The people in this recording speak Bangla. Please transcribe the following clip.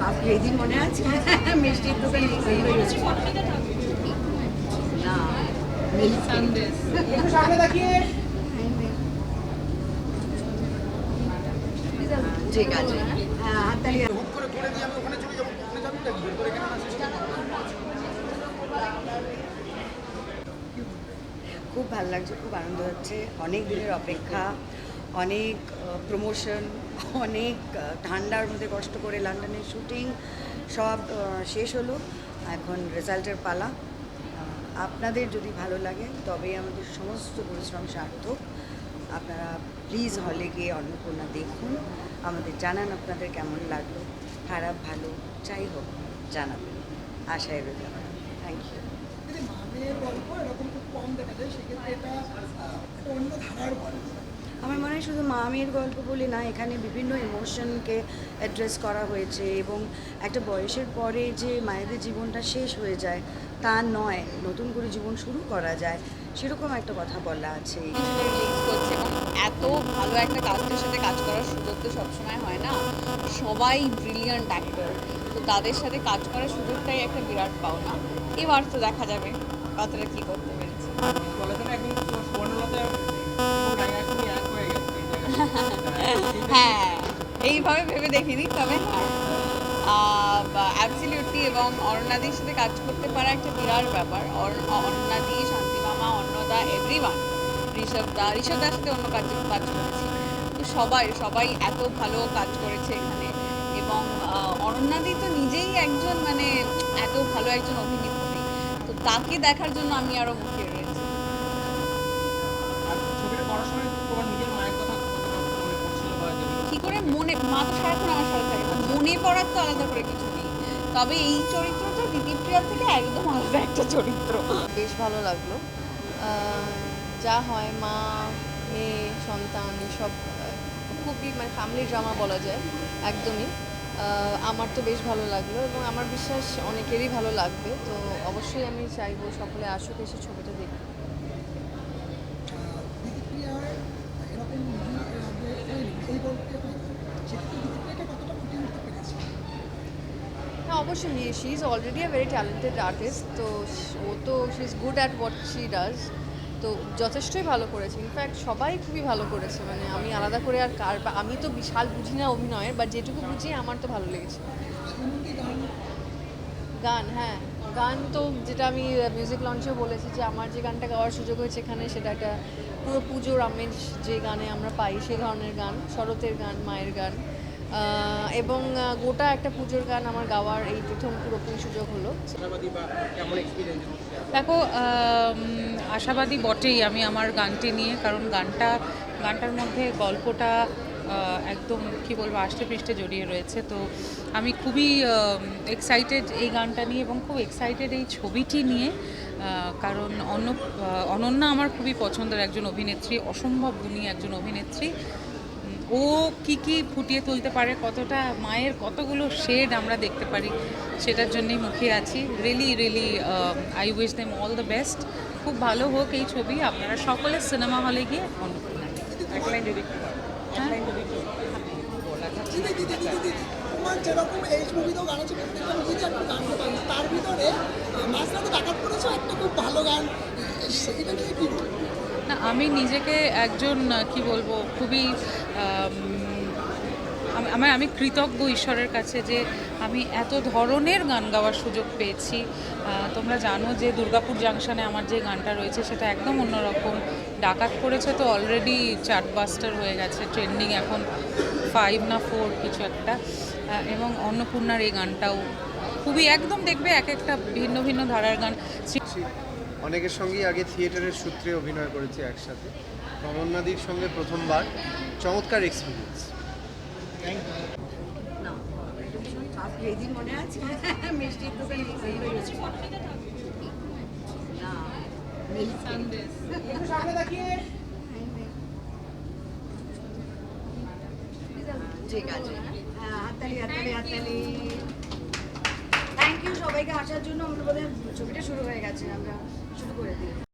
মনে আছে? মিষ্টির দোকানে না। ঠিক আছে। হ্যাঁ হাততালি খুব ভালো লাগছে খুব আনন্দ হচ্ছে। অনেক দিনের অপেক্ষা অনেক প্রমোশন অনেক ঠান্ডার মধ্যে কষ্ট করে লন্ডনের শুটিং সব শেষ হলো। এখন রেজাল্টের পালা। আপনাদের যদি ভালো লাগে তবে আমাদের সমস্ত পরিশ্রম সার্থক। আপনারা প্লিজ হলে গিয়ে অন্নপূর্ণা দেখুন। আমাদের জানান আপনাদের কেমন লাগল। খারাপ, ভালো, যাই হোক, জানাবেন। আশায় রইলাম থ্যাংক ইউ গল্প এরকম খুব কম দেখা যায়, সেক্ষেত্রে এটা অন্য ধারার গল্প। আমার মনে হয় শুধু মা মেয়ের গল্প বলে না এখানে বিভিন্ন ইমোশনকে অ্যাড্রেস করা হয়েছে এবং একটা বয়সের পরে যে মায়েদের জীবনটা শেষ হয়ে যায় তা নয় নতুন করে জীবন শুরু করা যায় সেরকম একটা কথা বলা আছে। এত ভালো একটা কাস্টের সাথে কাজ করার সুযোগ তো সবসময় হয় না। সবাই ব্রিলিয়ান্ট অ্যাক্টর তো তাদের সাথে কাজ করার সুযোগটাই একটা বিরাট পাওনা। এবার তো দেখা যাবে কতটা কী করতে পেরেছি। হ্যাঁ এইভাবে ভেবে দেখিনি, তবে অ্যাবসলিউটলি এবং অরণ্যাদির সাথে কাজ করতে পারা একটা বিরাট ব্যাপার। অর- অরণ্যাদি শান্তিমামা, অন্নদা এভরিওয়ান ঋষভ দা ঋষভ দার সাথে অন্য কাজ কাজ করেছি। তো সবাই সবাই এত ভালো কাজ করেছে এখানে। এবং অরণ্যাদি তো নিজেই একজন মানে এত ভালো একজন অভিনেত্রী। তো তাকে দেখার জন্য আমি আরও মুখিয়ে মনে মা তো আমার সাথে তো মনে পড়ার তো আলাদা করে কিছু নেই। তবে এই চরিত্রটা দিদিপ্রিয়ার থেকে একদম আলাদা একটা চরিত্র। বেশ ভালো লাগল। যা হয়, মা, মেয়ে, সন্তান সব খুবই মানে ফ্যামিলি ড্রামা বলা যায়, একদমই। আমার তো বেশ ভালো লাগল এবং আমার বিশ্বাস অনেকেরই ভালো লাগবে। তো অবশ্যই আমি চাইব সকলে আসুক, এসে ছবিটা দেখুক দিদিপ্রিয়ার এরকম movie এর আগে হয়নি। এই গল্পে হয়নি সেক্ষেত্রে দিদিপ্রিয়াকে কতটা ফুটিয়ে উঠতে পেরেছে হ্যাঁ অবশ্যই she is already a very talented artist তো ও তো she is good at what she does তো যথেষ্টই ভালো করেছে। ইনফ্যাক্ট সবাই খুবই ভালো করেছে। মানে আমি আলাদা করে আর কার বা- আমি তো বিশাল বুঝি না অভিনয়ের বাট যেটুকু বুঝি আমার তো ভালো লেগেছে। গান হ্যাঁ। গান তো যেটা আমি মিউজিক লঞ্চেও বলেছি যে আমার যে গানটা গাওয়ার সুযোগ হয়েছে এখানে, সেটা একটা পুরো পুজোর আমেজ যে গানে আমরা পাই, সেই ধরনের গান, শরতের গান, মায়ের গান। এবং গোটা একটা পুজোর গান আমার গাওয়ার এই প্রথম পুরোপুরি সুযোগ হলো। দেখো আশাবাদী বটেই আমি আমার গানটি নিয়ে কারণ গানটা গানটার মধ্যে গল্পটা একদম কি বলব আষ্টে পৃষ্ঠে জড়িয়ে রয়েছে। তো আমি খুবই এক্সাইটেড এই গানটা নিয়ে এবং খুব এক্সাইটেড এই ছবিটি নিয়ে কারণ অন্য অনন্যা আমার খুবই পছন্দের একজন অভিনেত্রী অসম্ভব গুণী একজন অভিনেত্রী। ও কি কি ফুটিয়ে তুলতে পারে কতটা মায়ের কতগুলো শেড আমরা দেখতে পারি সেটার জন্যই মুখিয়ে আছি। Really really I wish them all the best খুব ভালো হোক এই ছবি আপনারা সকলে সিনেমা হলে গিয়ে অন্নপূর্ণা একলাই যদি দিদি দিদি দিদি দিদি তোমার যেরকম এই মুভিতেও গান আছে প্রত্যেকটা মুভিতে একটা গান পাই তার ভিতরে আহ, মাঝরাতে ব্যাকআপ একটা খুব ভালো গান। সেইটা নিয়ে কি বলব? না আমি নিজেকে একজন কি বলব খুবই আম, আমি- কৃতজ্ঞ ঈশ্বরের কাছে যে আমি এত ধরনের গান গাওয়ার সুযোগ পেয়েছি। তোমরা জানো যে দুর্গাপুর জাংশনে আমার যে গানটা রয়েছে সেটা একদম অন্যরকম। ডাকাত করেছে তো অলরেডি চার্টবাস্টার হয়ে গেছে ট্রেন্ডিং এখন ফাইভ না ফোর কিছু একটা। এবং অন্নপূর্ণার এই গানটাও খুবই একদম দেখবে এক একটা ভিন্ন ভিন্ন ধারার গান। অনেকের সঙ্গেই আগে থিয়েটারের সূত্রে অভিনয় করেছি একসাথে। রমন্যাদির সঙ্গে প্রথমবার। চমৎকার এক্সপিরিয়েন্স মনে ঠিক আছে। হ্যাঁ হাততালি হাততালি হাততালি। থ্যাংক ইউ সবাইকে আসার জন্য। আমরা বোধহয় ছবিটা শুরু হয়ে গেছে। আমরা শুরু করে দিই।